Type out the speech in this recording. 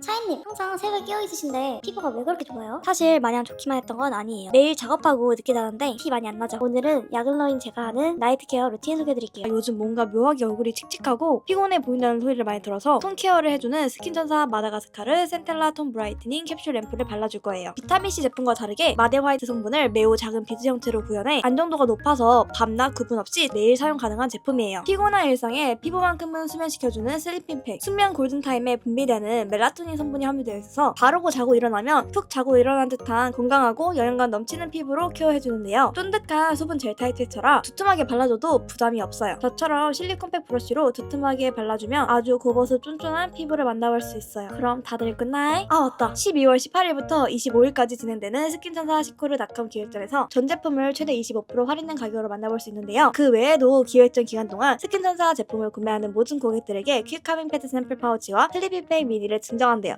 차이님 항상 새벽에 깨어 있으신데 피부가 왜 그렇게 좋아요? 사실 마냥 좋기만 했던 건 아니에요. 매일 작업하고 늦게 자는데 티 많이 안 나죠. 오늘은 야근러인 제가 하는 나이트 케어 루틴 소개드릴게요. 요즘 뭔가 묘하게 얼굴이 칙칙하고 피곤해 보인다는 소리를 많이 들어서 톤 케어를 해주는 스킨전사 마다가스카르 센텔라 톤 브라이트닝 캡슐 램프를 발라줄 거예요. 비타민C 제품과 다르게 마데 화이트 성분을 매우 작은 비즈 형태로 구현해 안정도가 높아서 밤낮 구분 없이 매일 사용 가능한 제품이에요. 피곤한 일상에 피부만큼은 수면시켜주는 슬리핑 팩, 숙면 골든타임에 분비되는 멜라토닌 성분이 함유되어 있어서 바르고 자고 일어나면 푹 자고 일어난 듯한 건강하고 영양감 넘치는 피부로 케어해주는데요. 쫀득한 수분 젤 타입tex처라 두툼하게 발라줘도 부담이 없어요. 저처럼 실리콘팩 브러쉬로 두툼하게 발라주면 아주 고버스 쫀쫀한 피부를 만나볼 수 있어요. 그럼 다들 굿나잇! 아 맞다! 12월 18일부터 25일까지 진행되는 스킨천사 시코르닷컴 기획전에서 전 제품을 최대 25% 할인된 가격으로 만나볼 수 있는데요. 그 외에도 기획전 기간 동안 스킨천사 제품을 구매하는 모든 고객들에게 퀵카밍 패드 샘플 파우치와 슬리핑팩 미니를 증정한다